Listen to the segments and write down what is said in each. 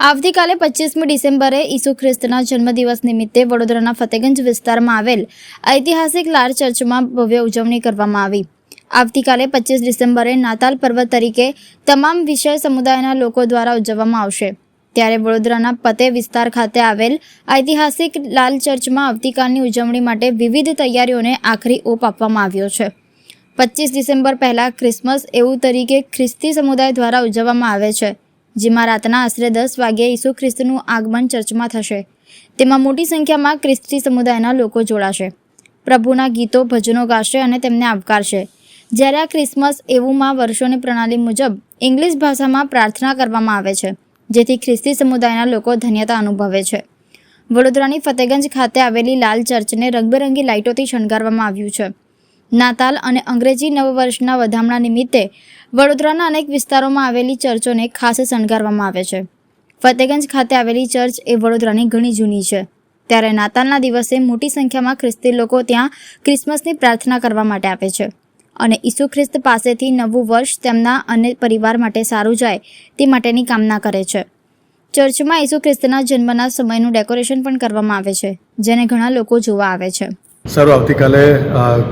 આવતીકાલે પચીસમી ડિસેમ્બરે ઈસુ ખ્રિસ્તના જન્મદિવસ નિમિત્તે વડોદરાના ફતેગંજ વિસ્તારમાં આવેલ ઐતિહાસિક લાર ચર્ચમાં ભવ્ય ઉજવણી કરવામાં આવી. આવતીકાલે પચીસ ડિસેમ્બરે નાતાલ પર્વ તરીકે તમામ વિષય સમુદાયના લોકો દ્વારા ઉજવવામાં આવશે. ત્યારે વડોદરાના પતે વિસ્તાર ખાતે આવેલ ઐતિહાસિક લાલ ચર્ચમાં આવતીકાલની ઉજવણી માટે વિવિધ તૈયારીઓને આખરી ઓપ આપવામાં આવ્યો છે. પચીસ ડિસેમ્બર પહેલાં ક્રિસમસ એવું તરીકે ખ્રિસ્તી સમુદાય દ્વારા ઉજવવામાં આવે છે, જેમાં રાતના આશરે દસ વાગ્યે ઈસુ ખ્રિસ્તનું આગમન ચર્ચમાં થશે. તેમાં મોટી સંખ્યામાં ખ્રિસ્તી સમુદાયના લોકો જોડાશે. પ્રભુના ગીતો, ભજનો ગાશે અને તેમને આવકારશે. જ્યારે આ ક્રિસમસ એવુંમાં વર્ષોની પ્રણાલી મુજબ ઇંગ્લિશ ભાષામાં પ્રાર્થના કરવામાં આવે છે. જેથી ખ્રિસ્તી સમુદાયના લોકો ધન્યતા અનુભવે છે. વડોદરાની ફતેગંજ ખાતે આવેલી લાલ ચર્ચને રંગબેરંગી લાઇટોથી શણગારવામાં આવ્યું છે. નાતાલ અને અંગ્રેજી નવવર્ષના વધામણા નિમિત્તે વડોદરાના અનેક વિસ્તારોમાં આવેલી ચર્ચોને ખાસ શણગારવામાં આવે છે. ફતેગંજ ખાતે આવેલી ચર્ચ એ વડોદરાની ઘણી જૂની છે. ત્યારે નાતાલના દિવસે મોટી સંખ્યામાં ખ્રિસ્તી લોકો ત્યાં ક્રિસમસની પ્રાર્થના કરવા માટે આવે છે. અને ઈસુ ખ્રિસ્ત પાસેથી નવું વર્ષ તેમના અને પરિવાર માટે સારું જાય તે માટેની કામના કરે છે. ચર્ચમાં ઈસુ ખ્રિસ્તના જન્મના સમયનું ડેકોરેશન પણ કરવામાં આવે છે, જેને ઘણા લોકો જોવા આવે છે. સારું, આવતીકાલે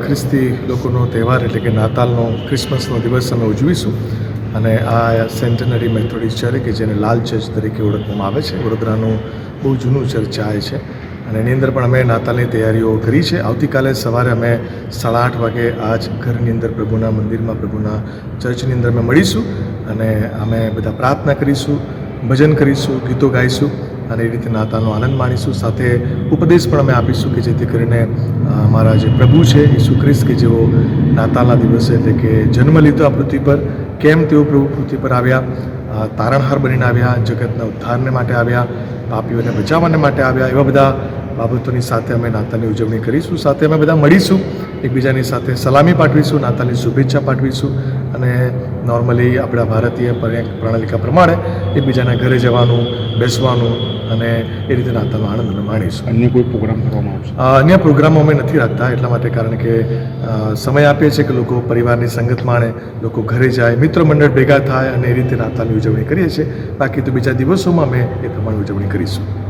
ખ્રિસ્તી લોકોનો તહેવાર એટલે કે નાતાલનો ક્રિસમસનો દિવસ અમે ઉજવીશું. અને આ સેન્ટનરી મેથોડિસ્ટ ચર્ચ કે જેને લાલ ચર્ચ તરીકે ઓળખવામાં આવે છે, વડોદરાનું બહુ જૂનું ચર્ચ આ છે. અને એની અંદર પણ અમે નાતાલની તૈયારીઓ કરી છે. આવતીકાલે સવારે અમે સાડા આઠ વાગે આ જ ઘરની અંદર પ્રભુના મંદિરમાં, પ્રભુના ચર્ચની અંદર અમે મળીશું અને અમે બધા પ્રાર્થના કરીશું, ભજન કરીશું, ગીતો ગાઈશું અને એ રીતે નાતાલનો આનંદ માણીશું. સાથે ઉપદેશ પણ અમે આપીશું કે જેથી કરીને અમારા જે પ્રભુ છે, ઈસુ ખ્રિસ્ત કે જેઓ નાતાલના દિવસે એટલે કે જન્મ લીધો આ પૃથ્વી પર કેમ તેઓ પ્રભુ પૃથ્વી પર આવ્યા? તારણહાર બનીને આવ્યા, જગતના ઉદ્ધારને માટે આવ્યા, પાપીઓને બચાવવાને માટે આવ્યા, એવા બધા બાબતોની સાથે અમે નાતાલની ઉજવણી કરીશું. સાથે અમે બધા મળીશું, એકબીજાની સાથે સલામી પાઠવીશું, નાતાલની શુભેચ્છા પાઠવીશું અને નોર્મલી આપણા ભારતીય પ્રણાલિકા પ્રમાણે એકબીજાના ઘરે જવાનું, બેસવાનું અને એ રીતે નાતાલનો આનંદ અમે માણીશું. અન્ય કોઈ પ્રોગ્રામ કરવામાં આવશે? અન્ય પ્રોગ્રામો અમે નથી રાખતા એટલા માટે કારણ કે સમય આપીએ છીએ કે લોકો પરિવારની સંગત માણે લોકો ઘરે જાય મિત્ર મંડળ ભેગા થાય અને એ રીતે રાતાની ઉજવણી કરીએ છીએ. બાકી તો બીજા દિવસોમાં અમે એ પ્રમાણે ઉજવણી કરીશું.